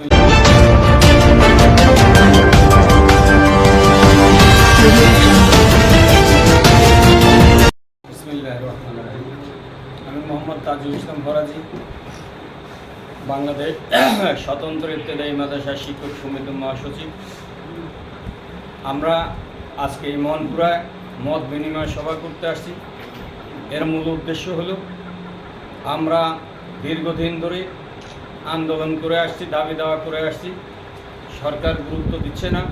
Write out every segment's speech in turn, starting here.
আমি মোহাম্মদ তাজুল ইসলাম ফরাজি বাংলাদেশ স্বতন্ত্র ইত্তেদায়ী মাদ্রাসা শিক্ষক সমিতির মহাসচিব। আমরা আজকে এই মনপুরায় মত বিনিময় সভা করতে আসছি। এর মূল উদ্দেশ্য হলো, আমরা দীর্ঘদিন ধরে আন্দোলন করে আসছি, দাবি দাওয়া করে আসছি। সরকার গুরুত্ব দিচ্ছে না।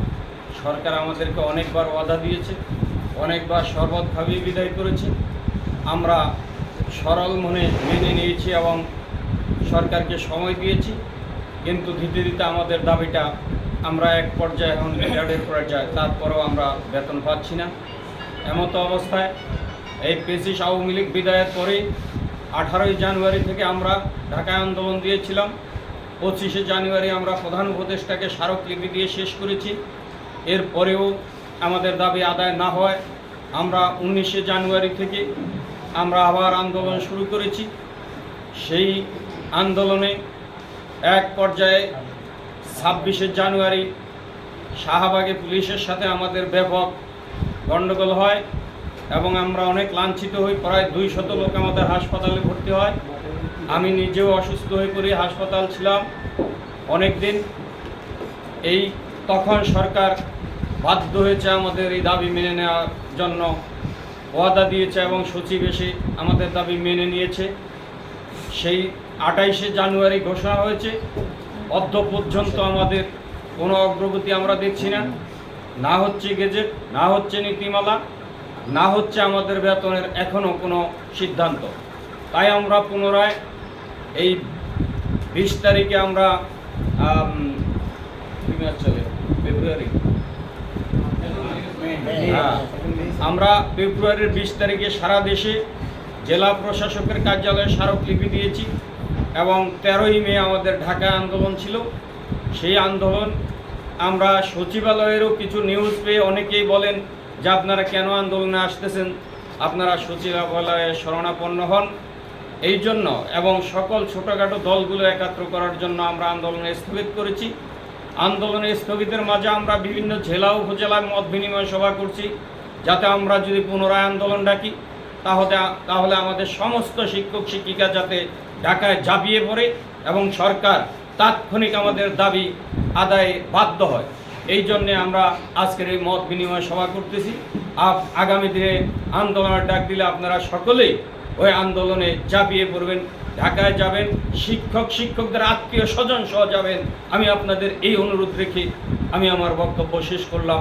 সরকার আমাদেরকে অনেকবার ওয়াদা দিয়েছে, অনেকবার শরবত খাবিয়ে বিদায় করেছে। আমরা সরল মনে মেনে নিয়েছি এবং সরকারকে সময় দিয়েছি, কিন্তু ধীরে ধীরে আমাদের দাবিটা আমরা এক পর্যায়ে এখন রিটার্ডের পর্যায়ে, তারপরেও আমরা বেতন পাচ্ছি না। এমতো অবস্থায় এই পেসিস আওয়ামী লীগ বিদায়ের পরেই আঠারোই জানুয়ারি থেকে আমরা ঢাকায় আন্দোলন দিয়েছিলাম। পঁচিশে জানুয়ারি আমরা প্রধান উপদেষ্টাকে স্মারকলিপি দিয়ে শেষ করেছি। এরপরেও আমাদের দাবি আদায় না হয়, আমরা উনিশে জানুয়ারি থেকে আমরা আবার আন্দোলন শুরু করেছি। সেই আন্দোলনে এক পর্যায়ে ছাব্বিশে জানুয়ারি শাহবাগে পুলিশের সাথে আমাদের ব্যাপক গণ্ডগোল হয়। এবং আমরা অনেক লাঞ্ছিত হই, প্রায় দুই শত লোক আমাদের হাসপাতালে ভর্তি হয়। আমি নিজেও অসুস্থ হয়ে পড়ি, হাসপাতাল ছিলাম অনেক দিন এই তখন সরকার বাধ্য হয়েছে আমাদের এই দাবি মেনে নেওয়ার জন্য, ওয়াদা দিয়েছে এবং সচিব এসে আমাদের দাবি মেনে নিয়েছে। সেই আঠাইশে জানুয়ারি ঘোষণা হয়েছে অদ্য পর্যন্ত আমাদের কোনো অগ্রগতি আমরা দেখছি না। না হচ্ছে গেজেট, না হচ্ছে নীতিমালা না হচ্ছে আমাদের বেতনের এখনও কোনো সিদ্ধান্ত। তাই আমরা পুনরায় এই বিশ তারিখে আমরা চলে ফেব্রুয়ারি? হ্যাঁ, আমরা ফেব্রুয়ারির বিশ তারিখে সারা দেশে জেলা প্রশাসকের কার্যালয়ে স্মারকলিপি দিয়েছি এবং তেরোই মে আমাদের ঢাকা আন্দোলন ছিল। সেই আন্দোলন আমরা সচিবালয়েরও কিছু নিউজ পেয়ে অনেকেই বলেন যে আপনারা কেন আন্দোলনে আসতেছেন, আপনারা সচিবালয়ে শরণাপন্ন হন। এই জন্য এবং সকল ছোটোখাটো দলগুলো একাত্র করার জন্য আমরা আন্দোলনে স্থগিত করেছি। আন্দোলনে স্থগিতের মাঝে আমরা বিভিন্ন জেলা উপজেলায় মত বিনিময় সভা করছি, যাতে আমরা যদি পুনরায় আন্দোলন ডাকি, তাহলে তাহলে আমাদের সমস্ত শিক্ষক শিক্ষিকা যাতে ঢাকায় ঝাঁপিয়ে পড়ে এবং সরকার তাৎক্ষণিক আমাদের দাবি আদায়ে বাধ্য হয়। এই জন্যে আমরা আজকের এই মত বিনিময় সভা করতেছি। আপ আগামী দিনে আন্দোলনের ডাক দিলে আপনারা সকলেই ওই আন্দোলনে ঝাঁপিয়ে পড়বেন, ঢাকায় যাবেন, শিক্ষক, শিক্ষকদের আত্মীয় স্বজন সহ যাবেন। আমি আপনাদের এই অনুরোধ রেখে আমি আমার বক্তব্য শেষ করলাম।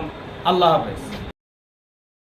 আল্লাহ হাফেজ।